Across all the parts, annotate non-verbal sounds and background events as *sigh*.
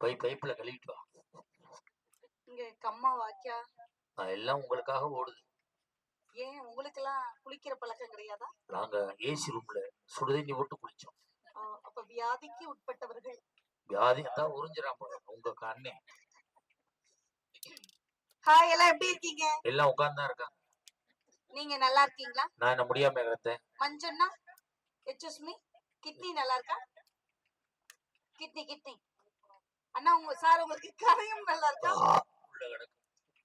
போய் பைப்புல கழுவிட்டு வா. இங்க கம்மா வாக்கியா எல்லாம் உங்களுக்காக ஓடுது. ஏன் உங்களுக்கு எல்லாம் குளிக்கிற பழக்கம் கிடையாதா? நாங்க ஏசி ரூம்ல சுடுதண்ணி போட்டு குளிச்சோம். அப்ப வியாதிக்கு உட்பட்டவர்கள். வியாதி தான் உறிஞ்சிடாம உங்க கண்ணே. ஹாய் எல்லாம் எப்படி இருக்கீங்க? எல்லாம் உட்கார்ந்து இருக்காங்க. நீங்க நல்லா இருக்கீங்களா? நான் என்ன முடியாம இருந்தேன் மஞ்சண்ணா எக்ஸ்கூஸ் மீ கிட்னி நல்லா இருக்கா? Kidney kidney. அண்ணா உங்க சார் உங்களுக்கு கரையும் நல்லா இருக்கா?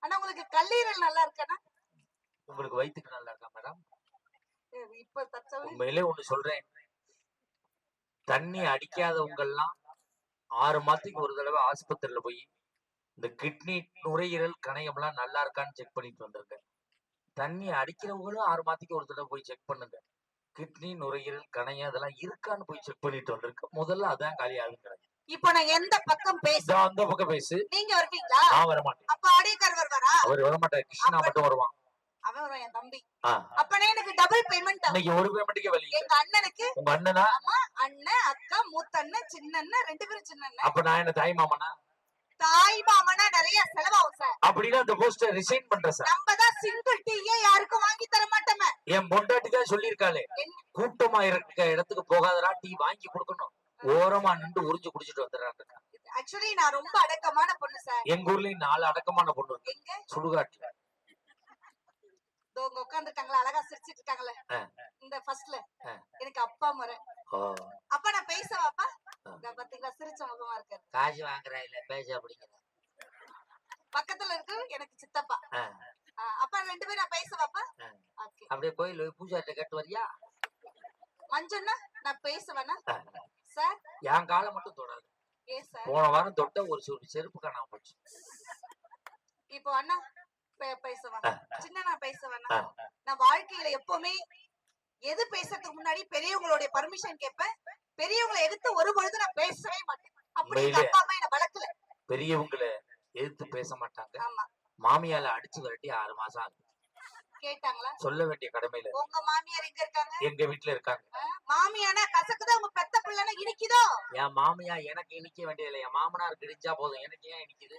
அண்ணா உங்களுக்கு கல்லீரல் நல்லா இருக்காண்ணா? உங்களுக்கு வயித்துக்கு நல்லா இருக்கா மேடம்? இப்ப தச்சவை உண்மையிலே ஒண்ணு சொல்றேன். தண்ணி அடிக்காதவங்க எல்லாம் ஆறு மாசத்துக்கு ஒரு தடவை ஆஸ்பத்திரியில போய் இந்த கிட்னி நுரையீரல் கணையம் எல்லாம் நல்லா இருக்கான்னு செக் பண்ணிட்டு வந்திருங்க. தண்ணி அடிக்கிறவங்களும் ஆறு மாசத்துக்கு ஒரு தடவை போய் செக் பண்ணுங்க. கிட்னி நுரையீரல் கணையம் அதெல்லாம் இருக்கான்னு போய் செக் பண்ணிட்டு வந்திருக்க. முதல்ல அதான் காலி ஆகுங்க இப்போ நான் எந்த பக்கம் பேச அந்த பக்கம் பேசு. நீங்க வருவீங்களா? நான் வரமாட்டேன். அப்ப அடியக்கார் வருவாரா? அவர் வரமாட்டார். கிருஷ்ணா மட்டும் வருவான். அவன் வருவான் என் தம்பி. அப்பனே எனக்கு டபுள் பேமெண்ட் இன்னைக்கு ஒரு பேமெண்ட்டுக்கே இல்ல. எங்க அண்ணனுக்கு? உங்க அண்ணனா? அண்ணன் அக்கா மூத்த அண்ணன் சின்ன அண்ணன் ரெண்டு பேரும் சின்ன அண்ணன் அப்ப நான் என்ன தாய் மாமனா? தாய் மாமனா நிறைய செலவாகும் சார் அப்படின்னா அந்த போஸ்டர் ரிசைன் பண்றேன் சார் நம்ம தான் சிங்கிள் டீயே யாருக்கும் வாங்கி தர மாட்டோமே. என் பொண்டாட்டி தான் சொல்லியிருக்காளே? கூட்டமா இருக்க இடத்துக்கு போகாதடா டீ வாங்கி கொடுக்கணும். ஓரமா நின்று உறிஞ்சு குடிச்சிட்டு வந்துடுறாங்க. ஆக்சுவலி நான் ரொம்ப அடக்கமான பொண்ணு சார் எங்க ஊர்லயும் நாலு அடக்கமான பொண்ணு சுடுகாட்டுல உங்க உட்காந்துட்டாங்களா அழகா சிரிச்சிட்டு இருக்காங்களே. இந்த ஃபர்ஸ்ட்ல. எனக்கு அப்பா முறை. அப்பா நான் பேசவாப்பா. இந்த பாத்தீங்களா சிரிச்ச முகமா இருக்காரு காசு வாங்குறா இல்ல பேச அப்படிங்கிற. பக்கத்துல இருக்கு எனக்கு சித்தப்பா. அப்பா ரெண்டு பேரும் நான் பேசவாப்பா? அப்படியே கோயில் போய் பூஜாட்ட கேட்டு வரியா? மஞ்சண்ணா நான் பேசுவேனா? ஆ, சார்? என் காலை மட்டும் தொடாது. போன வாரம் தொட்ட ஒரு சு- செருப்பு காணாம போச்சு. இப்போ அண்ணா பே- பேசவா ஆ. சின்ன நான் பேசவேனா. நான் வாழ்க்கையில எப்பவுமே எது பேசுறதுக்கு முன்னாடி பெரியவங்களுடைய பர்மிஷன் கேட்பேன் பெரியவங்களை எடுத்து ஒரு பொழுது நான் பேசவே மாட்டேன். அப்படி? அப்பா அம்மா என்ன வளர்க்கல. பெரியவங்களை எதிர்த்து பேச மாட்டாங்க. ஆமா. மாமியால அடிச்சு விரட்டி ஆறு மாசம் ஆகுது. கேட்டாங்களா? சொல்ல வேண்டிய கடமையில உங்க மாமியார் எங்க இருக்காங்க? எங்க வீட்டுல இருக்காங்க. மாமியானா கசக்குதா? உங்க பெத்த பிள்ளைனா இனிக்குதோ? என் மாமியா எனக்கு இனிக்க வேண்டியதில்லை. என் மாமனார் கிடைச்சா போதும். எனக்கு ஏன் இனிக்குது?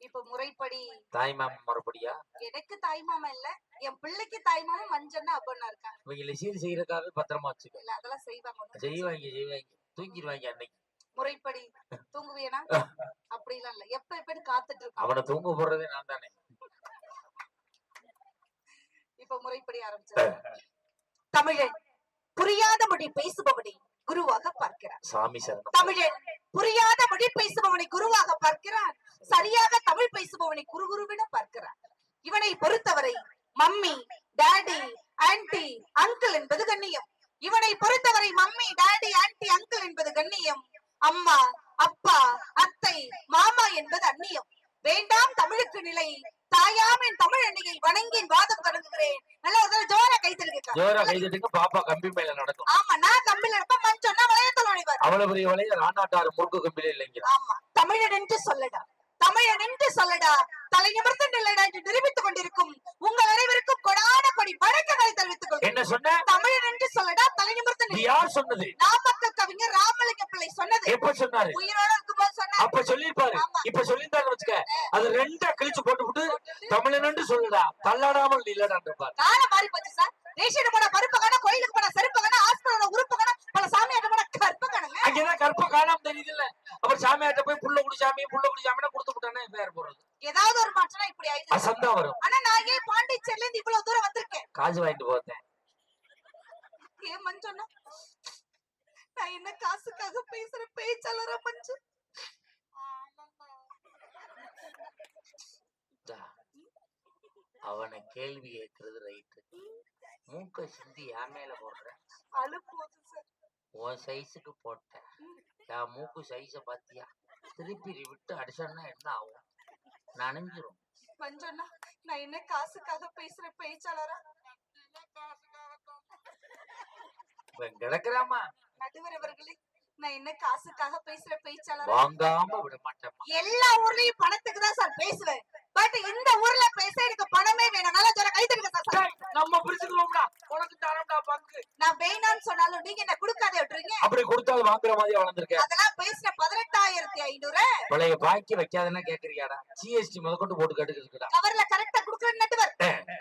இப்ப முறைப்படி. தாய் மாமன் மறுபடியா? எனக்கு தாய் மாமா இல்ல. என் பிள்ளைக்கு தாய் மாமா மஞ்சன்னா அப்பன்னா இருக்காங்க. இவங்களை சீர் செய்யறதுக்காகவே பத்திரமா வச்சுக்க இல்ல அதெல்லாம் செய்வாங்க செய்வாங்க செய்வாங்க. தூங்கிடுவாங்க அன்னைக்கு. முறைப்படி. தூங்குவியனா? *laughs* அப்படிலாம் இல்ல. எப்ப எப்பன்னு காத்துட்டு இருக்கோம் அவனை தூங்க போடுறதே நான் தானே. இப்ப முறைப்படி ஆரம்பிச்சு தமிழன் புரியாத மொழி பேசுபவனை குருவாக பார்க்கிறார். சாமி தமிழன் புரியாத மொழி பேசுபவனை குருவாக பார்க்கிறார். சரியாக தமிழ் பேசுபவனை குரு குருவென பார்க்கிறார். இவனை பொறுத்தவரை மம்மி டாடி ஆன்டி அங்கிள் என்பது கண்ணியம். இவனை பொறுத்தவரை மம்மி டாடி ஆன்டி அங்கிள் என்பது கண்ணியம். அம்மா அப்பா அத்தை மாமா என்பது அந்நியம். வேண்டாம் தமிழுக்கு நிலை. தாயாம் என் தமிழ் அன்னையை வணங்கி வாதம் தொடங்குகிறேன் நல்ல ஒரு ஜோரா கைத்தெடுக்க ஜோரா கைதட்டுங்க பாப்பா கம்பி மேல நடக்கும். ஆமா நான் கம்பில இருப்பேன் மஞ்சன்னா வளையத்தில் நுழைவார். அவ்வளவு பெரிய வலைய ராணாட்டாறு முறுக்கு கம்பில இல்லைங்க. ஆமா தமிழன் என்று சொல்லடா. தமிழன் என்று சொல்லடா. தலை நிமிர்ந்து நில்லடா என்று நிரூபித்துக் கொண்டிருக்கும் உங்கள் அனைவருக்கும் கொடான கொடி வழக்குகளை தெரிவித்துக் கொள்கிறேன். என்ன சொன்ன? தமிழன் என்று சொல்லடா தலை நில் யார் சொன்னது? நாமக்கல் கவிஞர் ராமலிங்க பிள்ளை சொன்னது. எப்ப சொன்னாரு? உயிரோட இருக்கும்போது சொன்னார். அப்ப சொல்லிருப்பாரு. இப்ப சொல்லியிருந்தாரு வச்சுக்க அது ரெண்டா கிழிச்சு போட்டு விட்டு தமிழனு சொல்லுடா. தள்ளாடாமல் இல்லடான் இருப்பார் காலம் மாறி போச்சு சார். ரேஷன் போன பருப்பு காண கோயிலுக்கு போன செருப்பு காண ஹாஸ்பிட்டல் உறுப்பு காண பல சாமியாட்ட போன கற்பு காணுங்க. அங்கதான் கற்ப காணாம தெரியுது இல்ல அப்புறம் சாமியாட்ட போய் புள்ள குடி சாமி புள்ள குடி சாமினா கொடுத்து விட்டானே பேர் போறது. ஏதாவது ஒரு மாற்றம் இப்படி ஆயிடுச்சு அசந்தா வரும். ஆனா நான் ஏன் பாண்டிச்சேரில இருந்து இவ்வளவு தூரம் வந்திருக்கேன்? காசு வாங்கிட்டு போத்தேன் ஏன் மஞ்சன்னா நான் என்ன காசுக்காக பேசுற பேச்சாளரா மஞ்சு. அவனை கேள்வி கேட்கறது ரைட்டு மூக்க சிந்தி என் மேல போடுற? அழு போகுது சார். உன் சைஸுக்கு போட்டேன். என் மூக்கு சைஸ பாத்தியா? திருப்பி விட்டு அடிச்சோன்னா என்ன ஆகும்? நனைஞ்சிரும். மஞ்சண்ணா நான் என்ன காசுக்காக பேசுற பேச்சாளரா? கிடக்குறாமா? நடுவர் அவர்களே நான் என்ன காசுக்காக பேசுற பேச்சாளரா? வாங்காம விட மாட்டேம்மா எல்லா ஊர்லயும் பணத்துக்கு தான் சார் பேசுவேன். பட் இந்த ஊர்ல பேச எனக்கு பணமே வேணும். நல்லா சொல்ல கை தருங்க சார் நம்ம பிரிச்சுக்குவோம்டா உனக்கு தானம்டா பங்கு. நான் வேணான்னு சொன்னாலும் நீங்க என்ன கொடுக்காத விட்டுறீங்க? அப்படி கொடுத்தாலும் வாங்குற மாதிரி வளர்ந்துருக்க. அதெல்லாம் பேசின பதினெட்டாயிரத்தி ஐநூறு. பழைய பாக்கி வைக்காதன்னா கேக்குறியாடா. ஜிஎஸ்டி முதற்கொண்டு போட்டு கட்டுக்கிறா கவர்ல கரெக்டா குடுக்குற நட்டுவர்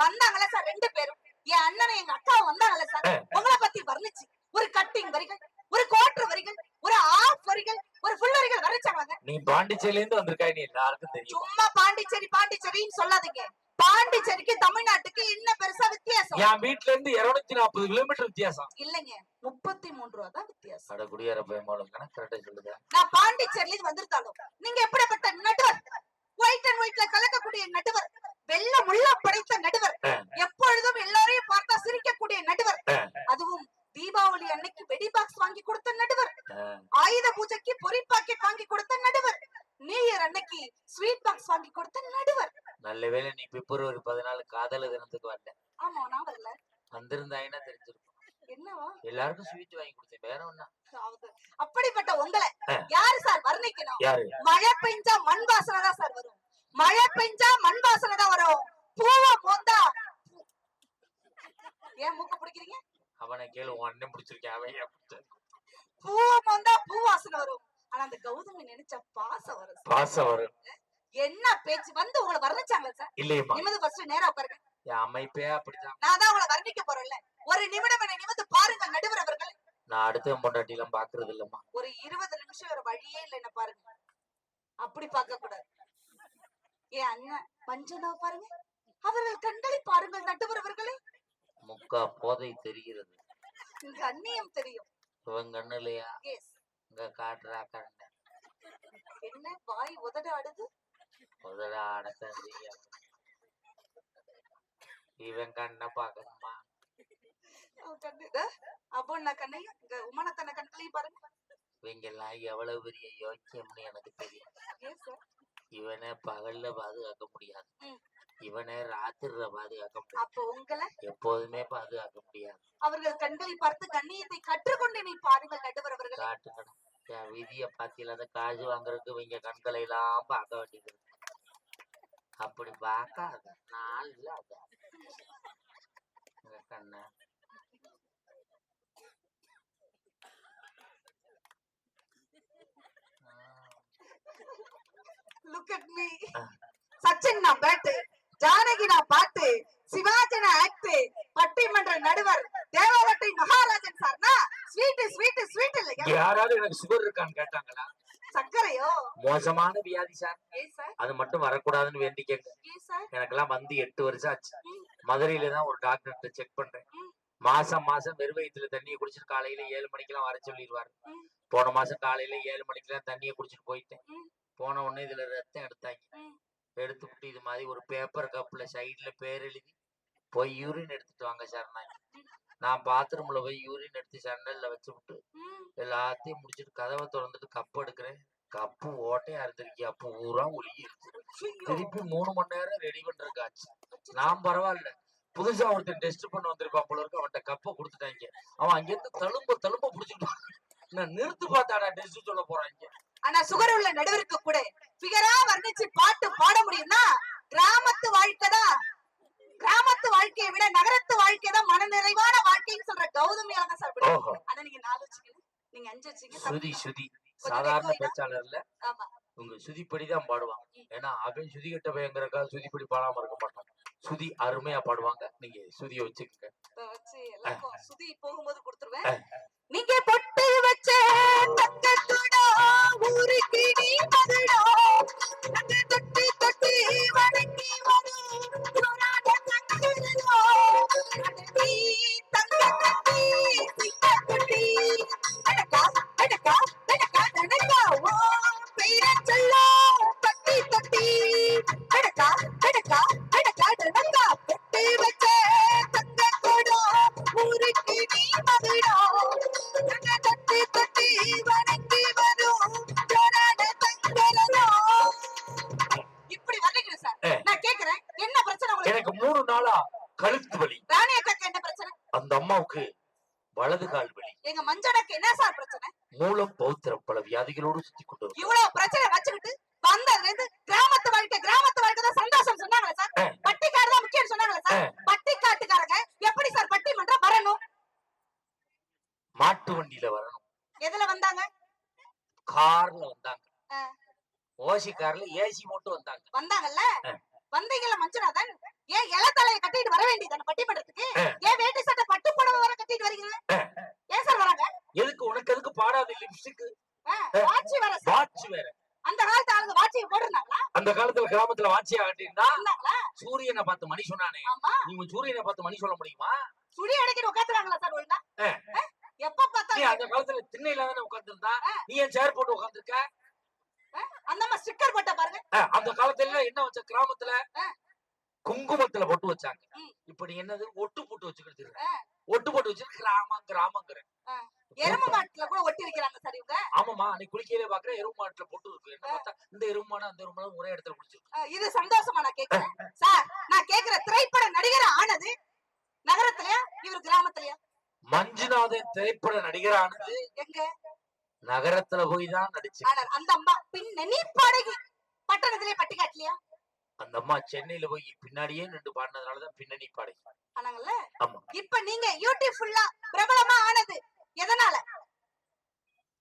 வந்தாங்களா சார் ரெண்டு பேரும்? என் அண்ணனும் எங்க அக்காவும் வந்தாங்களா சார்? உங்களை பத்தி வர்ணிச்சு. ஒரு கட்டிங் வரிகள் ஒரு குவார்டர் வரிகள் ஒரு ஆஃப் வரிகள் ஒரு ஃபுல் வரிகள் வரைச்சாங்க நீ பாண்டிச்சேரியில இருந்து வந்திருக்காய் நீ எல்லாருக்கும் தெரியும். சும்மா பாண்டிச்சேரி பாண்டிச்சேரின்னு சொல்லாதீங்க. பாண்டிச்சேரிக்கு தமிழ்நாட்டுக்கு என்ன பெருசா வித்தியாசம்? என் வீட்ல இருந்து இருநூத்தி நாற்பது கிலோமீட்டர் வித்தியாசம். இல்லைங்க முப்பத்தி மூணு ரூபா தான் வித்தியாசம். அட குடியார பயமாலும் கரெக்டா சொல்லுங்க. நான் பாண்டிச்சேரியில இருந்து வந்திருந்தாலும் நீங்க எப்படிப்பட்ட நடுவர்? ஒயிட் அண்ட் ஒயிட்ல கலக்கக்கூடிய நடுவர். வெள்ள முள்ள படைத்த நடுவர். எப்பொழுதும் எல்லாரையும் பார்த்தா சிரிக்கக்கூடிய நடுவர். அதுவும் தீபாவளி அன்னைக்கு வெடி பாக்ஸ் வாங்கி கொடுத்த நடுவர். ஆயுத பூஜைக்கு பொரி பாக்கெட் வாங்கி கொடுத்த நடுவர். நியூ இயர் அன்னைக்கு ஸ்வீட் பாக்ஸ் வாங்கி கொடுத்த நடுவர். நல்ல வேளை நீ பிப்ரவரி பதினாலு காதல தினத்துக்கு வரல ஆமா நான் வரல வந்திருந்தாங்கன்னா தெரிஞ்சிருக்கும்? என்னவா? எல்லாருக்கும் ஸ்வீட் வாங்கி கொடுத்தேன் வேற ஒண்ணா. அப்படிப்பட்ட உங்களை. யாரு சார் வர்ணிக்கணும்? யாரு? மழை பெஞ்சா மண் வாசனை தான் சார் வரும். மழை பெஞ்சா மண் வாசனை தான் வரும். பூவை மோந்தா ஏன் மூக்க பிடிக்கிறீங்க? அவனை கேளு உன் அண்ணன் பிடிச்சிருக்கேன் அவன் பூவை மோந்தா பூ வாசனை வரும். ஆனா அந்த கௌதமி நினைச்ச பாசம் வரும். பாசம் வரும். என்ன பேச்சு? வந்து உங்களை வர்ணிச்சாங்களா சார். இல்லையம்மா. நிமிந்து ஃபர்ஸ்ட் நேரா உட்காருங்க. என் அமைப்பே அப்படிதான் நான் தான் உங்களை வர்ணிக்க போறேன்ல. ஒரு நிமிடம் என்னை நிமிந்து பாருங்க நடுவர் அவர்கள். நான் அடுத்த பொண்டாட்டி எல்லாம் பாக்குறது இல்லம்மா. ஒரு இருபது நிமிஷம் ஒரு வழியே இல்லை என்ன பாருங்க. அப்படி பார்க்க கூடாது. ஏன் அண்ணன் மஞ்சனாவை பாருங்க. அவர்கள் கண்களை பாருங்கள் நடுவர் அவர்களே. முக்கா போதை தெரிகிறது. அந்நியம் தெரியும். இவன் கண்ணுலையா இங்க காட்டுறா கண்ண என்ன? வாய் உதட ஆடுது முதல்ல அடக்கம் செய்ய இவன் கண்ணை பாக்கணுமா அப்போ நான் கண்ணையும் இங்க உமனத்தன கண்களையும் பாருங்க. இவங்க எல்லாம் எவ்வளவு பெரிய யோக்கியம்னு எனக்கு தெரியும். இவனை பகல்ல பாதுகாக்க முடியாது. இவனை ராத்திரில பாதுகாக்க அப்போ உங்களை எப்போதுமே பாதுகாக்க முடியாது அவர்கள் கண்களை பார்த்து கண்ணியத்தை கற்றுக்கொண்டு நீ பாருங்கள் நடுவர் அவர்களே என் விதிய பாத்தியில அந்த காசு வாங்குறதுக்கு இவங்க கண்களை எல்லாம் பார்க்க வேண்டியது. அப்படி பார்க்காத நான் இல்லாத இந்த கண்ணை. Look at me. சச்சின் நான் பேட்டு ஜானகி நான் பாட்டு சிவாஜி நான் ஆக்ட் பட்டிமன்ற நடுவர் தேவவட்டை மகாராஜன் சார்னா ஸ்வீட் ஸ்வீட் ஸ்வீட் இங்க யாராவது எனக்கு சுகர் இருக்கான்னு கேட்டாங்களா? சர்க்கரையோ? மோசமான வியாதி சார் அது மட்டும் வரக்கூடாதுன்னு வேண்டிக்கங்க ஏ சார் எனக்கெல்லாம் வந்து எட்டு வருஷம் ஆச்சு. மதுரையில தான் ஒரு டாக்டர்கிட்ட செக் பண்றேன். மாசம் மாசம் வெறுவயத்துல தண்ணியை குடிச்சிட்டு காலையில ஏழு மணிக்கெல்லாம் வர சொல்லிடுவாரு. போன மாசம் காலையில ஏழு மணிக்கெல்லாம் தண்ணியை குடிச்சிட்டு போயிட்டேன். போன உடனே இதுல ரத்தம் எடுத்தாங்க. எடுத்துக்கிட்டு இது மாதிரி ஒரு பேப்பர் கப்ல சைடுல பேர் எழுதி போய் யூரின் எடுத்துட்டு வாங்க சார் நான் பாத்ரூம்ல போய் யூரின் எடுத்து சன்னல்ல வச்சு விட்டு எல்லாத்தையும் முடிச்சிட்டு கதவை திறந்துட்டு கப் எடுக்கிறேன். கப்பு ஓட்டையா இருந்திருக்கி. அப்போ பூரா ஒழுகி திருப்பி மூணு மணி நேரம் ரெடி பண்றதுக்காச்சு நான் பரவாயில்ல. புதுசா ஒருத்தன் டெஸ்ட் பண்ண வந்திருப்பான் போல இருக்கு. அவன்கிட்ட கப்பை கொடுத்துட்டாங்க. அவன் அங்கிருந்து தழும்ப தழும்ப புடிச்சிட்டு நான் நிறுத்து பார்த்தாடா டெஸ்ட் சொல்ல போறாங்க ஆனா சுகர் உள்ள நடுவருக்கு கூட பிகரா வர்ணிச்சு பாட்டு பாட முடியும்னா கிராமத்து வாழ்க்கை தான். கிராமத்து வாழ்க்கையை விட நகரத்து வாழ்க்கை தான் மன நிறைவான வாழ்க்கைன்னு சொல்ற கௌதமியால தான் சார் ஆனா நீங்க நாலு வச்சுக்கணும் நீங்க அஞ்சு வச்சுக்கீங்க. தப்பு சுதி. சுதி சாதாரண? பேச்சாளர்ல ஆமா. உங்க சுதிப்படிதான் பாடுவாங்க. ஏன்னா அவன் சுதி கட்ட பயங்கரக்கா சுதிப்படி பாடாம இருக்க மாட்டான் சுதி அருமையா பாடுவாங்க. நீங்க சுதியை வச்சுக்கோங்க. சுதி போகும்போது. கொடுத்துருவேன். ஓசி கார்ல ஏசி மட்டும் வந்தாங்க. வந்தாங்கல்ல. வந்தீங்கல்ல மஞ்சுநாதன் ஏன் இலத்தலையை கட்டிட்டு வர வேண்டியதானே பட்டிமன்றத்துக்கு. ஏன் வேட்டி சட்டை பட்டு புடவை வர கட்டிட்டு வரீங்க? ஏன் சார் வராங்க? எதுக்கு உனக்கு எதுக்கு பாடாத லிப்ஸ்டிக் வாட்சி வர வாட்ச் வேற. அந்த காலத்து ஆளுங்க வாட்சியை போட்டிருந்தாங்களா? அந்த காலத்துல கிராமத்துல வாட்சியா கட்டிருந்தா சூரியனை பார்த்து மணி சொன்னானே நீங்க சூரியனை பார்த்து மணி சொல்ல முடியுமா சுடி அடிக்கிட்டு உட்காந்துறாங்களா சார் ஒழுங்கா ஆ. ஆ? எப்ப நீ பார்த்தாலும் அந்த காலத்துல திண்ணையில தானே உட்கார்ந்திருந்தா ஆ. நீ ஏன் சேர் போட்டு உட்கார்ந்திருக்க அந்த அம்மா ஸ்டிக்கர் போட்ட பாருங்க ஆ, அந்த காலத்துல என்ன வச்ச கிராமத்துல ஆ. குங்குமத்துல பொட்டு வச்சாங்க ம். இப்ப நீ என்னது ஒட்டு போட்டு வச்சுக்கிட்டு இருக்க. ஆ. ஒட்டு போட்டு வச்சு கிராமம் கிராமங்கிற எரும மாட்டுல கூட ஒட்டி வைக்கிறாங்க சார் இவங்க. ஆமாமா அன்னைக்கு குளிக்கையிலே பாக்குற எருவு மாட்டுல பொட்டு இருக்கு. என்ன பார்த்தா இந்த எருவு மாடு அந்த எருவு மாடு ஒரே இடத்துல குளிச்சிருக்கு. ஆ, இது சந்தோஷமா நான் கேக்குறேன். சார் நான் கேக்குற திரைப்பட நடிகர் ஆனது நகரத்திலயா இவர் கிராமத்திலயா? மஞ்சுநாதன் திரைப்பட நடிகரானது எங்க? நகரத்துல போய் தான் நடிச்சு அந்த அம்மா பின்னணி பாடகி பட்டணத்திலே பட்டி காட்டலையா அந்த அம்மா சென்னையில போய் பின்னாடியே நின்று பாடினதுனாலதான் பின்னணி பாடகி. ஆனாங்கல்ல? ஆமா. இப்ப நீங்க யூடியூப் ஃபுல்லா பிரபலமா ஆனது எதனால?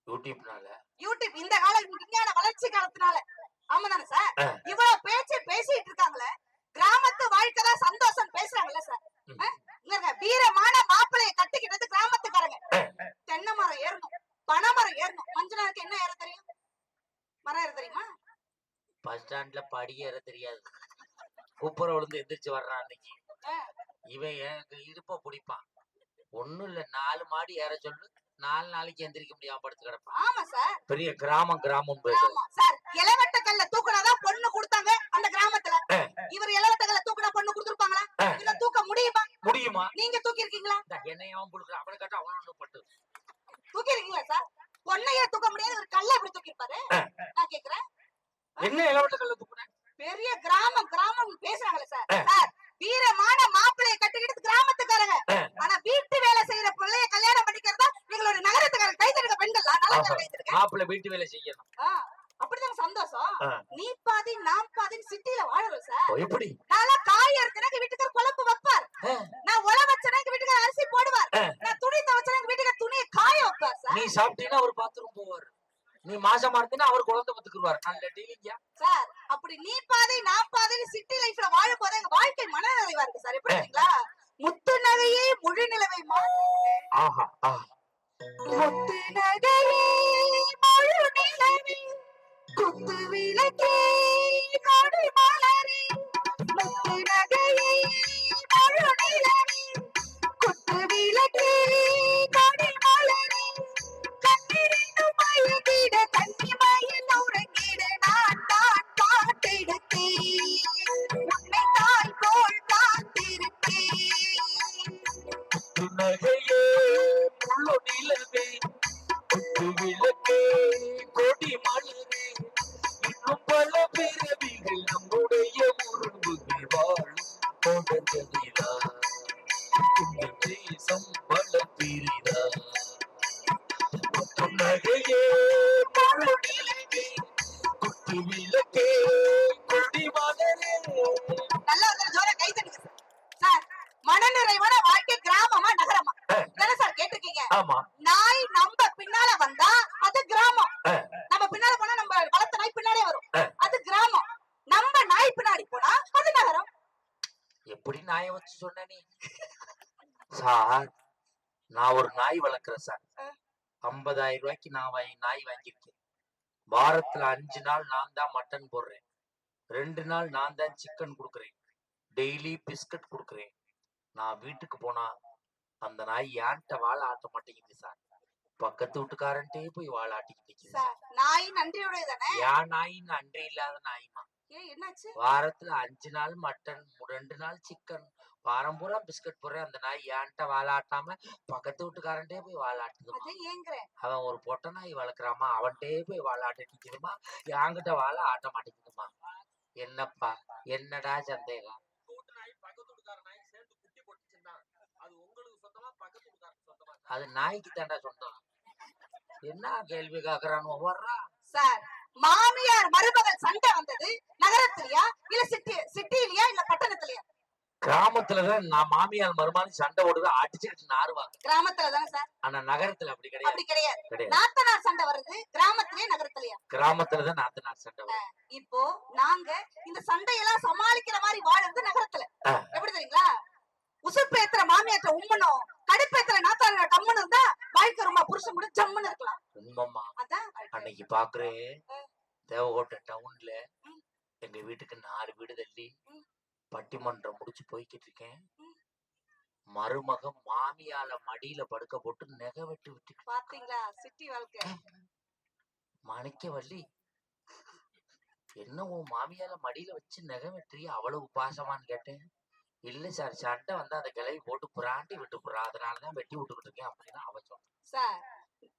யூடியூப்னால. யூடியூப் இந்த கால விஞ்ஞான வளர்ச்சி காலத்தினால. ஆமா தானே சார். இவ்வளவு பேச்சு பேசிட்டு இருக்காங்களே கிராமத்து வாழ்க்கை தான் சந்தோஷம் பேசுறாங்கல்ல சார் வீரமான மாப்பிளைய கட்டிக்கிட்டது கிராமத்துக்காரங்க. தென்னை மரம் ஏறணும் பனை மரம் ஏறணும். மஞ்சளாருக்கு என்ன ஏற தெரியும்? மரம் ஏற தெரியுமா? பஸ் ஸ்டாண்ட்ல படி ஏற தெரியாது. குப்புற விழுந்து எந்திரிச்சு வர்றான் அன்னைக்கு. இவன் இடுப்ப பிடிப்பான். ஒண்ணும் இல்ல. நாலு மாடி ஏற சொல்லு. நாலு நாளைக்கு எந்திரிக்க முடியாம. படுத்து கிடப்பான். ஆமா சார். பெரிய கிராமம் கிராமம் சார். இளவட்ட கல்ல தூக்குனாதான் பொண்ணு கொடுத்தாங்க அந்த கிராமத்துல. இவர் இளவட்ட கல்ல தூக்குனா பொண்ணு கொடுத்துருப்பாங்களா. இல்ல தூக்க முடியுமா? முடியுமா? நீங்க தூக்கி இருக்கீங்களா இந்த என்னை அவன் கொடுக்குற அவனை காட்ட அவன் ஒண்ணு பட்டு. தூக்கி இருக்கீங்களா சார்? பொண்ணையே தூக்க முடியாது. ஒரு கல்ல எப்படி தூக்கி இருப்பாரு. நான் கேக்குறேன். என்ன இளவட்ட கல்ல தூக்குன? பெரிய கிராமம் கிராமம் பேசுறாங்களே சார். சார் வீரமான மாப்பிளைய கட்டிக்கிட்டு கிராமத்துக்காரங்க. ஆனா வீட்டு வேலை செய்யற பிள்ளைய கல்யாணம் பண்ணிக்கிறதா எங்களோட நகரத்துக்காரங்க பெண்கள் நல்லா ஆஹா. கைத்தடுக்க மாப்பிள்ளை வீட்டு வேலை செய்யணும். அப்படிதான் சந்தோஷம். நீ பாதி நான் பாதின்னு சிட்டில வாழறோம் சார். எப்படி? நான் காய் அறுத்தனா எங்க வீட்டுக்கார குழம்பு வைப்பார். நான் உழ வச்சனா எங்க வீட்டுக்கார அரிசி போடுவார். நான் துணி துவைச்சனா எங்க வீட்டுக்கார துணியை காய வைப்பார் சார். நீ சாப்பிட்டீங்கன்னா அவர் பாத்ரூம் போவாரு. நீ மாசமா இருந்தீங்கன்னா அவர் குழந்தை பத்துக்குருவாரு. நல்ல டீலிங்க சார் அப்படி நீ பாதி நான் பாதின்னு சிட்டி லைஃப்ல வாழும் போது எங்க வாழ்க்கை மனநிறைவா இருக்கு சார். எப்படி இருக்கீங்களா முத்து நகையே முழு நிலவை ஆஹா முத்து நகையே முழு நிலவே குத்து விளக்கே கொடி மலரே. முத்து நகையே முழு நிலவே குத்து விளக்கே புன்னகையே முள்ளு நிலவே குத்து விளக்கே கொடி மலரே இன்னும் பல பிறவிகள் நம்முடைய உறவுகள் வாழும் தொடர்கதிரா இந்த தேசம் பல பிரிதா புன்னகையே விளக்கே கொடி நல்லா ஒரு ஜோர கை தட்டுங்க சார். சார் மனநிறைவான வாழ்க்கை கிராமமா நகரமா? தானே சார் கேட்டிருக்கீங்க? ஆமா. நாய் நம்ம பின்னால வந்தா அது கிராமம். நம்ம பின்னால போனா நம்ம வளர்த்த நாய் பின்னாலே வரும். அது கிராமம். நம்ம நாய் பின்னாடி போனா அது நகரம். எப்படி நாயை வச்சு சொன்ன நீ? சார் நான் ஒரு நாய் வளர்க்குறேன் சார். ஐம்பதாயிரம் ரூபாய்க்கு நான் நாய் வாங்கியிருக்கேன். வாரத்துல அஞ்சு நாள் நான் தான் மட்டன் போடுறேன். ரெண்டு நாள் நான் தான் சிக்கன் கொடுக்குறேன். டெய்லி பிஸ்கட் கொடுக்குறேன். நான் வீட்டுக்கு போனா அந்த நாய் ஏன்ட்ட வாழ ஆட்ட மாட்டேங்குது சார் பக்கத்து வீட்டுக்காரன்ட்டே போய் வாழ ஆட்டிக்கிட்டு சார் நாய் நன்றியோட தானே ஏன் நாயின்னு அன்றே இல்லாத நாய்மா வாரத்துல அஞ்சு நாள் மட்டன் ரெண்டு நாள் சிக்கன் வாரம் பூரா பிஸ்கட் போடுறேன் அந்த நாய் ஏன்ட்ட வாலாட்டாம பக்கத்து வீட்டுக்காரன்ட்டே போய் ஏங்குறேன். அவன் ஒரு பொட்டை நாய் வளர்க்குறாமா அவன்கிட்டே போய் நிக்குதுமா என்கிட்ட வாழ ஆட்ட மாட்டேங்குதுமா என்னப்பா என்னடா சந்தேகம்? அது நாய்க்கு தாண்டா சொந்தம். என்ன கேள்வி கேக்குறான்னு வர்றா சார் மாமியார் மருமகள் சண்டை வந்தது நகரத்திலயா இல்ல சிட்டி சிட்டிலயா இல்ல பட்டணத்திலயா? கிராமத்துலதான் நான் மாமியார் மருமானு சண்டை ஓடுவேன் அடிச்சுக்கிட்டு நாறுவாங்க கிராமத்துல தானே சார்? ஆனா நகரத்துல அப்படி கிடையாது. அப்படி கிடையாது. நாத்தனார் சண்டை வருது கிராமத்திலே நகரத்திலயா? கிராமத்துலதான் நாத்தனார் சண்டை வரும் இப்போ நாங்க இந்த சண்டையெல்லாம் சமாளிக்கிற மாதிரி வாழறது நகரத்துல. எப்படி தெரியுங்களா? உசுப்பேத்துற மாமியாற்ற உம்மனும் கடுப்பேத்துற நாத்தார கம்மனும் இருந்தா வாழ்க்கை ரொம்ப புருஷன் கூட ஜம்முன்னு இருக்கலாம். உண்மைமா அதான். அன்னைக்கு பாக்குறேன். தேவகோட்டை டவுன்ல. எங்க வீட்டுக்கு நாலு வீடு தள்ளி. பட்டிமன்றம் முடிச்சு போய்கிட்டு இருக்கேன். மருமக மாமியால மடியில படுக்க போட்டு நெக வெட்டி விட்டு பாத்தீங்களா? சிட்டி வாழ்க்கை. மாணிக்கவல்லி என்ன உன் மாமியால மடியில வச்சு நெக வெட்டுறிய? அவ்வளவு பாசமான்னு கேட்டேன். இல்ல சார் சண்டை வந்து அந்த கிளவி போட்டு புறாண்டி விட்டு புறா அதனாலதான் வெட்டி விட்டுக்கிட்டு இருக்கேன் அப்படின்னு அவ சொன்னான் சார்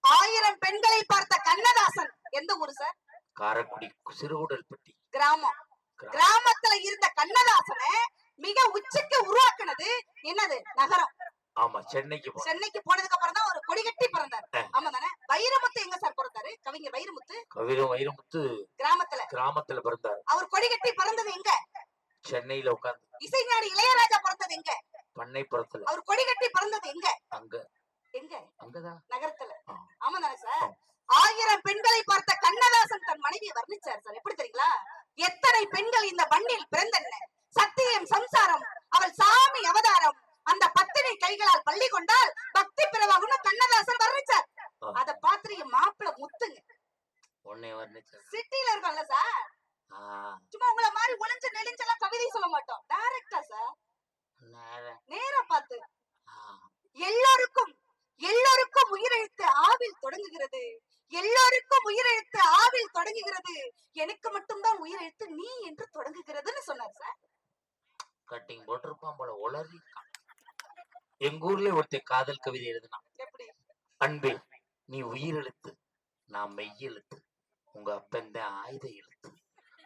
ஆயிரம் பெண்களை பார்த்த கண்ணதாசன் எந்த ஊரு சார்? காரக்குடி சிறுகுடல்பட்டி. கிராமம். கிராமத்துல இருந்த கண்ணதாசனை மிக உச்சிக்கு உருவாக்குனது என்னது? நகரம். ஆமா சென்னைக்கு சென்னைக்கு போனதுக்கு அப்புறம் தான் ஒரு கொடி கட்டி பிறந்தாரு. ஆமா தானே? வைரமுத்து எங்க சார் பிறந்தாரு? கவிஞர் வைரமுத்து. கவிதம் வைரமுத்து கிராமத்துல. கிராமத்துல பிறந்தார். அவர் கொடி கட்டி பிறந்தது எங்க? சென்னையில உட்கார்ந்து. இசைஞானி இளையராஜா பிறந்தது எங்க? பண்ணைப்புறத்துல அவர் கொடி கட்டி பிறந்தது எங்க? அங்க. எங்க? அங்கதான். நகரத்துல. ஆமா தானே சார். ஆயிரம் பெண்களை பார்த்த கண்ணதாசன் தன் மனைவியை வர்ணிச்சார் சார். எப்படி தெரியுங்களா? எத்தனை பெண்கள் இந்த மண்ணில் பிறந்தன சத்தியம் சம்சாரம் அவள் சாமி அவதாரம். அந்த பத்தினி கைகளால் பள்ளி கொண்டால் பக்தி பிறவாகும்னு கண்ணதாசன் வர்ணிச்சார். அத என் மாப்பிள்ள முத்துங்க. சிட்டில இருக்கோம்ல சார். சும்மா உங்களை மாதிரி ஒளிஞ்சு நெளிஞ்செல்லாம் கவிதை சொல்ல மாட்டோம். டைரக்டா சார். நேரா. பார்த்து. எல்லோருக்கும் எல்லோருக்கும் உயிரெழுத்து ஆவில் தொடங்குகிறது. எல்லோருக்கும் உயிரெழுத்து ஆவில் தொடங்குகிறது. எனக்கு மட்டும்தான் உயிரெழுத்து நீ என்று தொடங்குகிறதுன்னு சொன்னார் சார். கட்டிங் போட்டிருப்பான் போல உளறி. எங்க ஊர்ல ஒருத்தன் காதல் கவிதை எழுதினான். அன்பே நீ உயிர் எழுத்து நான் மெய் எழுத்து உங்க அப்பன் தான் ஆயுத எழுத்து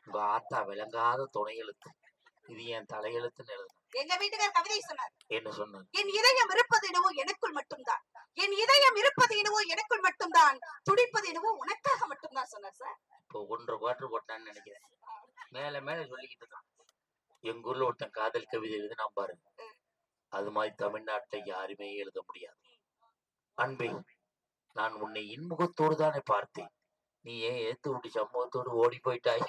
உங்க ஆத்தா விளங்காத துணை எழுத்து இது என் தலையெழுத்துன்னு எழுதுனான். எங்க வீட்டுக்கார் கவிதை சொன்னார். என்ன சொன்னார்? என் இதயம் இருப்பது எனக்குள் மட்டும்தான். என் இதயம் இருப்பது என்னவோ எனக்குள் மட்டும்தான் துடிப்பது என்னவோ உனக்காக மட்டும்தான் சொன்னார் சார். இப்போ ஒன்றரை குவார்டர் போட்டான்னு நினைக்கிறேன். மேல மேல சொல்லிக்கிட்டு இருக்கான். எங்க ஊர்ல ஒருத்தன் காதல் கவிதை எழுதினா பாரு. அது மாதிரி தமிழ்நாட்டுல யாருமே எழுத முடியாது. அன்பே நான் உன்னை இன்முகத்தோடு தானே பார்த்தேன். நீ ஏன் ஏத்து விட்டு சமூகத்தோடு ஓடி போயிட்டாய்?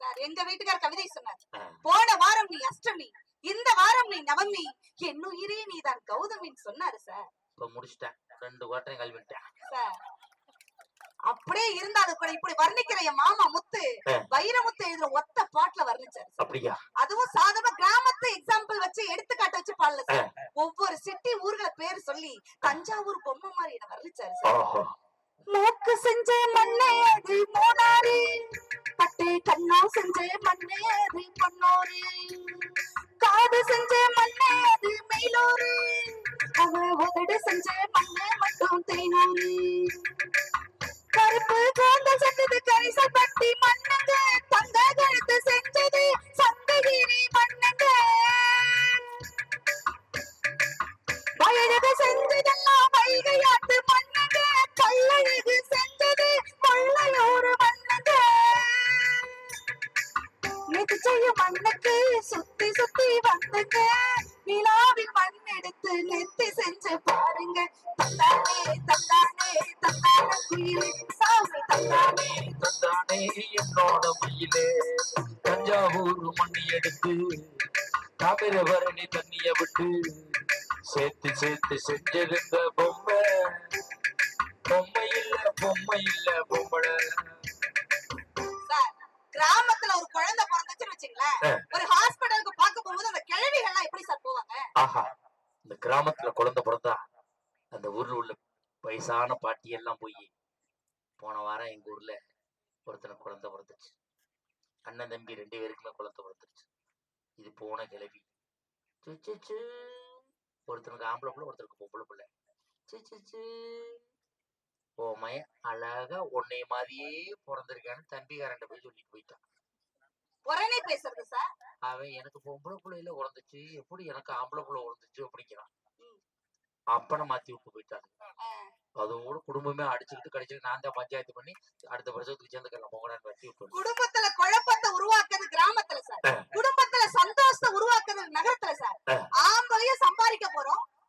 சார் எங்க வீட்டுக்கார் கவிதை சொன்னார். போன வாரம் நீ அஷ்டமி இந்த வாரம் நீ நவமி என் உயிரே நீதான் கௌதமின்னு சொன்னாரு சார். இப்ப முடிச்சிட்டேன். ரெண்டு குவார்டரையும் கல்விட்டேன் சார். அப்படியே இருந்தாலும் கூட இப்படி வர்ணிக்கிற என் மாமா முத்து. வைரமுத்து எழுதுற ஒத்த பாட்டுல வர்ணிச்சாரு சார். அப்படியா? அதுவும் சாதாரண கிராமத்து எக்ஸாம்பிள் வச்சு எடுத்துக்காட்ட வச்சு பாடல சார். ஒவ்வொரு சிட்டி ஊர்களை பேர் சொல்லி தஞ்சாவூர் பொம்மை மாதிரி என்ன வர்ணிச்சாரு சார். மூக்கு செஞ்ச மண்ணே அது மூணாறு பட்டு கண்ணா செஞ்ச மண்ணே அது பொன்னோரு. காது செஞ்ச மண்ணே அது மேலோரு. அவ உதடு செஞ்ச மண்ணே மட்டும் தேனோரு கருப்பு காந்தல் செஞ்சது கரிசல் பட்டி மண்ணுங்க தங்க கழுத்து செஞ்சது சங்ககிரி மண்ணுங்க வயழகு செஞ்சதெல்லாம் வைகையாத்து மண்ணுங்க கல்லழகு செஞ்சது கொள்ளையூர் மண்ணுங்க மண்ணுக்கு சுத்தி சுத்தி வந்துங்க. நிலாவில் மண் எடுத்து நெத்தி செஞ்சு பாருங்க. தந்தானே தந்தானே தந்தான குயிலே. சாமி தந்தானே தந்தானே என்னோட மயிலே தஞ்சாவூர் மண்ணி எடுத்து தாமிரபரணி தண்ணிய விட்டு சேர்த்து சேர்த்து செஞ்சிருந்த பொம்மை. சு, சு, சு. ஓ அழகா உன்னை மாதிரியே பிறந்திருக்கான்னு தம்பிக்காரன்ட்ட போய் சொல்லிட்டு போயிட்டான். உடனே பேசுறது சார்? அவன் எனக்கு பொம்பளை பிள்ளையில உறந்துச்சு எப்படி எனக்கு ஆம்பளை பிள்ளை உறந்துச்சு அப்படிங்கிறான். அப்பனை மாத்தி விட்டு போயிட்டாங்க ஆ. அதோட குடும்பமே அடிச்சுக்கிட்டு கடிச்சுக்கிட்டு நான் தான் பஞ்சாயத்து பண்ணி அடுத்த வருஷத்துக்கு சேர்ந்துக்கலாம் மோகனான் வச்சு விட்டு குடும்பத்துல குழப்பத்தை உருவாக்குறது கிராமத்துல சார். குடும்பத்துல சந்தோஷத்தை உருவாக்குறது நகரத்துல சார்.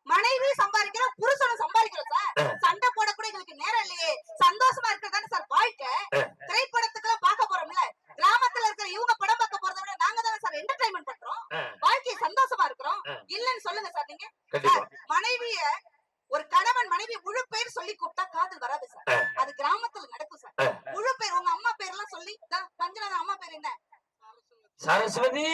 மனைவி சம்பாதிக்கிறோம் புருஷனும் சம்பாதிக்கிறோம் சார் சண்டை போட கூட எங்களுக்கு நேரம் இல்லையே. சந்தோஷமா இருக்கிறதானே சார் வாழ்க்கை? திரைப்படத்துக்கு பார்க்க போறோம்ல. கிராமத்துல இருக்கிற இவங்க படம் பார்க்க போறதை விட நாங்க தானே சார் என்டர்டைன்மெண்ட் பண்றோம். வாழ்க்கையை சந்தோஷமா இருக்கிறோம். இல்லன்னு சொல்லுங்க சார் நீங்க. மனைவிய ஒரு கணவன் மனைவி முழு பேர் சொல்லி கூப்பிட்டா காதல் வராது சார் அது கிராமத்துல நடக்கும் சார் முழு பேர் உங்க அம்மா பேர் எல்லாம் சொல்லி பஞ்சநாத அம்மா பேர் என்ன? சரஸ்வதி!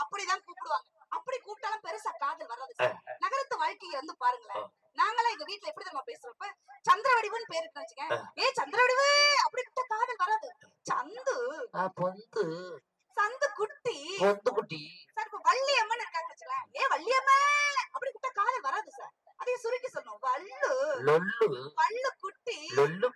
அப்படிதான் கூப்பிடுவாங்க. அப்படி கூப்பிட்டாலும் பெருசா காதல் வராது. நகரத்து வாழ்க்கையை வந்து பாருங்களேன். நாங்களாம் எங்க வீட்ல எப்படி தெரியுமா பேசுறப்ப சந்திரவடிவுன்னு பேரு இருக்குன்னு வச்சுக்கேன். ஏ சந்திரவடிவு! அப்படி கூப்பிட்டா காதல் வராது. சந்து. பொந்து. சந்து குட்டி. பொந்து குட்டி. சார் இப்ப வள்ளியம்மன் இருக்காங்க வச்சுக்கலாம் ஏ வள்ளியம்மா! அப்படி கூப்பிட்டா காதல் வராது சார். அதையும் சுருக்கி சொல்லணும். வள்ளு. லொல்லு. வள்ளு குட்டி. லொல்லு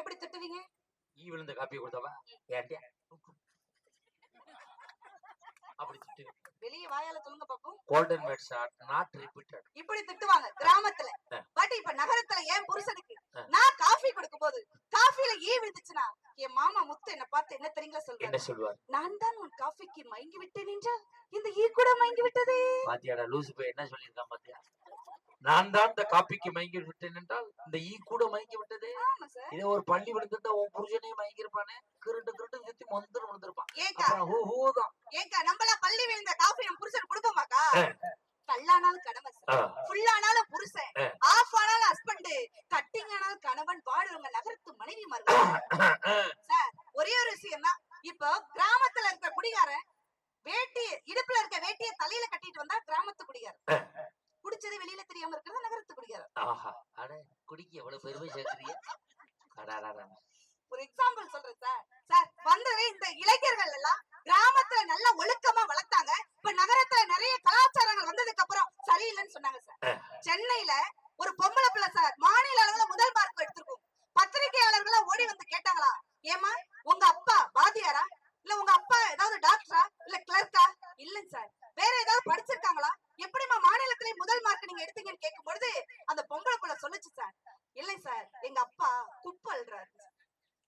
எப்படி திட்டுவீங்க? ஈ விழுந்த காப்பி கொடுத்தவா? ஏன்டியா அப்படி திட்டு வெளிய வாயால சொல்லுங்க பாப்போம் golden mat shot not repeated இப்படி திட்டுவாங்க கிராமத்துல. பட் இப்ப நகரத்துல ஏன் புருஷனுக்கு. நான் காஃபி கொடுக்கும் போது காஃபில ஈ விழுந்துச்சுன்னா என் மாமா முத்து என்ன பார்த்து என்ன தெரியுங்களா சொல்றாரு என்ன சொல்லுவார் நான் தான் உன் காஃபிக்கு மயங்கி விட்டேன் என்றால் இந்த ஈ கூட மயங்கி விட்டதே பாத்தியாடா லூசு போய் என்ன சொல்லியிருக்கான் பாத்தியா? நான் தான் இந்த காப்பிக்கு மயங்கி விட்டேன் என்றால் இந்த ஈ கூட மயங்கி விட்டது இதே ஒரு பள்ளி விழுந்துட்டா உன் புருஷனையும் மயங்கி இருப்பானே கிருட்டு கிருட்டு சுத்தி மொந்தர் விழுந்திருப்பான் அப்புறம் ஹூ ஹூ தான். ஏக்கா நம்மள பள்ளி விழுந்த காஃபி நம்ம புருஷன் கொடுப்போமாக்கா. கல்லானாலும் கணவன் ஆ, ஃபுல்லானாலும் புருஷன். ஆஃப் ஆனாலும் ஹஸ்பண்ட் கட்டிங் ஆனாலும் கணவன். வாடுறவங்க நகரத்து மனைவி மாறுங்க சார் ஒரே ஒரு விஷயம் தான். இப்போ கிராமத்துல இருக்கிற குடிகாரன் வேட்டி இடுப்புல இருக்க வேட்டியை தலையில கட்டிட்டு வந்தா கிராமத்து குடிகாரன். குடிச்சது வெளியில தெரியாம இருக்கிறது நகரத்து குடிகாரன் ஆஹா அட குடிக்க எவ்வளவு பெருமை சேர்க்கறிய அடாடாடா ஒரு எக்ஸாம்பிள் சொல்றேன் சார் சார் வந்ததே இந்த இளைஞர்கள் எல்லாம் கிராமத்துல நல்ல ஒழுக்கமா வளர்த்தாங்க. இப்ப நகரத்துல நிறைய கலாச்சாரங்கள் வந்ததுக்கு அப்புறம் சரியில்லைன்னு சொன்னாங்க சார் சென்னையில ஒரு பொம்பளை பிள்ளை சார் மாநில அளவுல முதல் மார்க் எடுத்திருக்கும். பத்திரிகையாளர்களா ஓடி வந்து கேட்டாங்களா? ஏமா உங்க அப்பா வாத்தியாரா? இல்ல உங்க அப்பா ஏதாவது டாக்டரா இல்ல கிளர்க்கா இல்லைங்க சார் வேற ஏதாவது படிச்சிருக்காங்களா? எப்படிம்மா மாநிலத்திலே முதல் மார்க் நீங்க எடுத்தீங்கன்னு கேட்கும் பொழுது அந்த பொம்பளை பிள்ளை சொல்லுச்சு சார் இல்லை சார் எங்க அப்பா குப்பை அள்ளுறாரு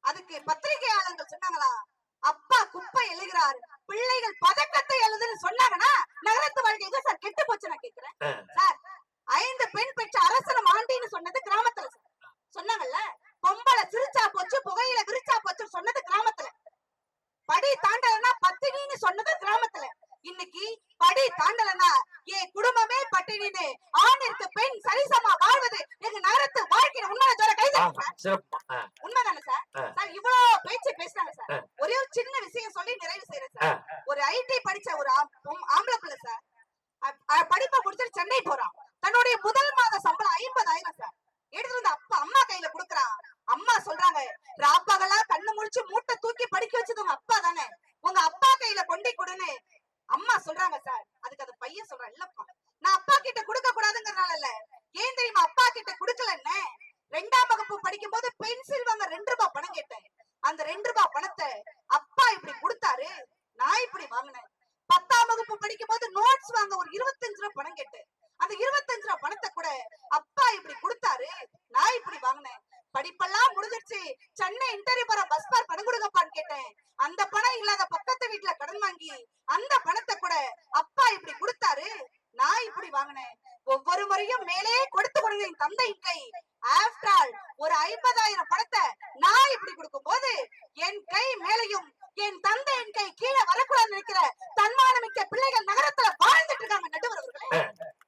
அதுக்கு பத்திரிகையாளர்கள் சொன்னாங்களா? அப்பா குப்பை எழுகிறார். பிள்ளைகள் பதக்கத்தை எழுதுன்னு சொன்னாங்கன்னா நகரத்து வாழ்க்கை எங்க சார் கெட்டு போச்சு நான் கேக்குறேன். சார் ஐந்து பெண் பெற்ற அரசனம் ஆண்டின்னு சொன்னது கிராமத்துல சொன்னாங்கல்ல? பொம்பளை சிரிச்சா போச்சு புகையில விரிச்சா போச்சு சொன்னது கிராமத்துல படி தாண்டலனா பத்தினின்னு சொன்னது கிராமத்துல இன்னைக்கு படி தாண்டலனா என் குடும்பமே பட்டினின்னு ஆணிற்கு பெண் சரிசமா வாழ்வது எங்க நகரத்து வாழ்க்கையில உண்மையான ஜோர கைது ஆமா சிறப்பு ஆ, உண்மைதானே சார் ஆ. சார் இவ்வளவு பேச்சு பேசுறாங்க ஆ. சார் ஒரே ஒரு சின்ன விஷயம் சொல்லி நிறைவு செய்யறேன் ஆ. சார் ஒரு ஐடி படிச்ச ஒரு ஆம்- பொம்- ஆம்பளை பிள்ளை சார் அ- அ- படிப்பை முடிச்சுட்டு சென்னை போறான் தன்னுடைய முதல் மாத சம்பளம் ஐம்பதாயிரம் சார் எடுத்துட்டு வந்து அப்பா அம்மா கையில குடுக்குறான் அம்மா சொல்றாங்க ராப்பகலா கண்ணு முழிச்சு மூட்டை தூக்கி படிக்க வச்சது உங்க அப்பா தானே உங்க அப்பா கையில கொண்டே கொடுன்னு அம்மா சொல்றாங்க சார் அதுக்கு அது பையன் சொல்றான் இல்லப்பா நான் அப்பா கிட்ட கொடுக்க கூடாதுங்கறனால இல்ல ஏன் தெரியுமா அப்பா கிட்ட குடுக்கலன்னு ரெண்டாம் வகுப்பு படிக்கும் போது பென்சில் வாங்க ரெண்டு ரூபாய் பணம் கேட்டேன் அந்த ரெண்டு ரூபாய் பணத்தை அப்பா இப்படி கொடுத்தாரு நான் இப்படி வாங்கினேன் பத்தாம் வகுப்பு படிக்கும் போது நோட்ஸ் வாங்க ஒரு இருபத்தஞ்சு ரூபாய் பணம் கேட்டேன் அந்த இருபத்தஞ்சு ரூபாய் பணத்தை கூட அப்பா இப்படி கொடுத்தாரு நான் இப்படி வாங்கினேன் படிப்பெல்லாம் முடிஞ்சிருச்சு சென்னை இன்டர்வியூ போற பஸ் பார் பணம் கொடுங்கப்பான்னு கேட்டேன். அந்த பணம் இல்லாத பக்கத்து வீட்டுல கடன் வாங்கி அந்த பணத்தை கூட அப்பா இப்படி கொடுத்தாரு நான் இப்படி வாங்கினேன் ஒவ்வொரு முறையும் மேலே கொடுத்து கொடுங்க என் தந்தையின் கை ஆஃப்டர் ஆல் ஒரு ஐம்பதாயிரம் பணத்தை நான் இப்படி கொடுக்கும் போது என் கை மேலையும் என் தந்தையின் கை கீழே வரக்கூடாதுன்னு நினைக்கிற தன்மானமிக்க பிள்ளைகள் நகரத்துல வாழ்ந்துட்டு இருக்காங்க நடுவர் அவர்களே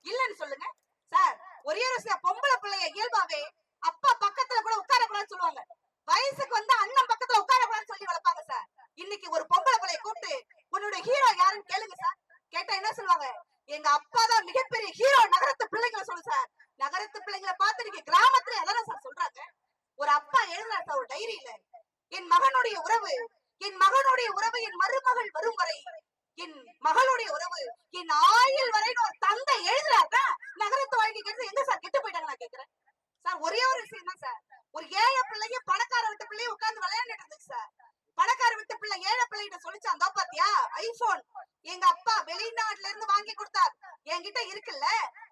இல்லன்னு சொல்லுங்க சார் ஒரே ஒரு சில பொம்பளை பிள்ளைய இயல்பாவே அப்பா பக்கத்துல கூட உட்கார கூடாதுன்னு சொல்லுவாங்க வயசுக்கு வந்து அண்ணன் பக்கத்துல உட்கார கூடாதுன்னு சொல்லி வளர்ப்பாங்க சார் இன்னைக்கு ஒரு பொம்பளை பிள்ளைய கூப்பிட்டு உன்னோட ஹீரோ யாருன்னு கேளுங்க சார் கேட்டா என்ன சொல்லுவாங்க எங்க அப்பா தான் மிகப்பெரிய ஹீரோ நகரத்து பிள்ளைங்களை சொல்லு சார் நகரத்து பிள்ளைங்களை பார்த்து நீங்க கிராமத்துல அதானே சார் சொல்றாங்க ஒரு அப்பா எழுதுறாரு சார் ஒரு டைரியில என் மகனுடைய உறவு மகனுடைய உறவு என் மருமகள் வரும் வரை. என் மகளுடைய உறவு என் ஆயுள் வரை ஒரு தந்தை எழுதுறாருன்னா நகரத்து வாழ்க்கை கெட்டு எங்க சார் கெட்டு போயிட்டாங்க நான் கேக்குறேன். சார் ஒரே ஒரு விஷயம் தான் சார். ஒரு ஏழை பிள்ளைய பணக்கார விட்டு பிள்ளைய உட்கார்ந்து விளையாண்டுட்டு இருந்துச்சு சார். பணக்கார விட்டு பிள்ளை ஏழை பிள்ளைகிட்ட சொல்லிச்சு அந்த பாத்தியா ஐபோன். எங்க அப்பா வெளிநாட்டுல இருந்து வாங்கி கொடுத்தார். என்கிட்ட இருக்குல்ல?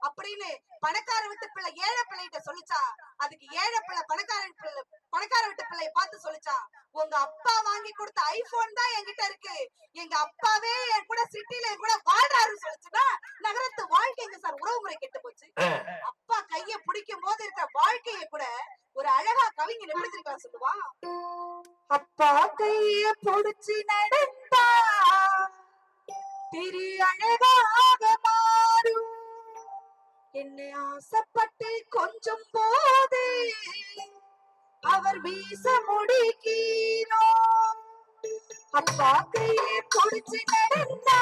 அப்படின்னு பணக்கார விட்டு பிள்ளை ஏழை பிள்ளைகிட்ட சொல்லிச்சா. அதுக்கு ஏழை பிள்ளை பணக்கார பிள்ளை பணக்கார விட்டு பிள்ளைய பார்த்து சொல்லிச்சா. உங்க அப்பா வாங்கி கொடுத்த ஐபோன் தான் என்கிட்ட இருக்கு. எங்க அப்பாவே என் கூட சிட்டில என் கூட வாழ்றாருன்னு சொல்லிச்சுன்னா நகரத்து வாழ்க்கைங்க சார்? உறவு முறை கெட்டு போச்சு. அப்பா கைய பிடிக்கும் போது இருக்கிற வாழ்க்கைய கூட ஒரு அழகா கவிஞன் எப்படி சொல்லுவான் அப்பா கைய புடிச்சு நடந்தா திரு அழகாக மாறும். என்னை ஆசைப்பட்டு கொஞ்சம் போதே அவர் வீச முடிக்கிறோ அப்பா கைய புடிச்சு நடந்தா.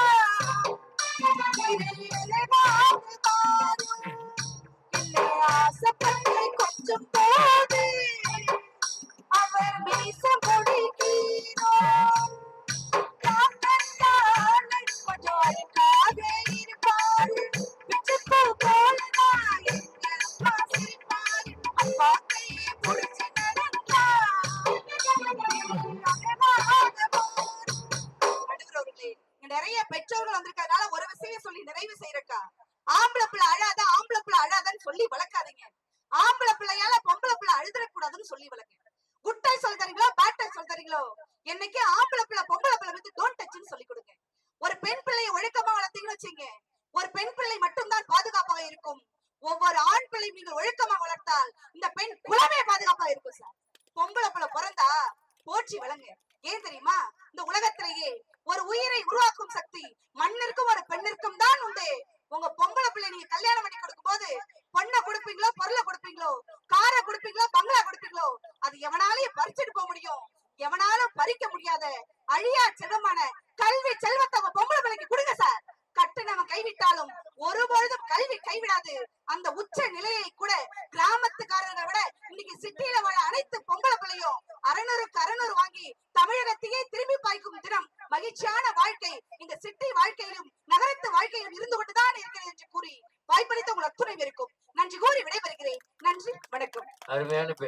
வச்சுங்க ஒரு பெண் பிள்ளை மட்டும்தான் பாதுகாப்பாக இருக்கும். ஒவ்வொரு ஆண் பிள்ளையும் நீங்கள் ஒழுக்கமாக வளர்த்தால் இந்த பெண் குலமே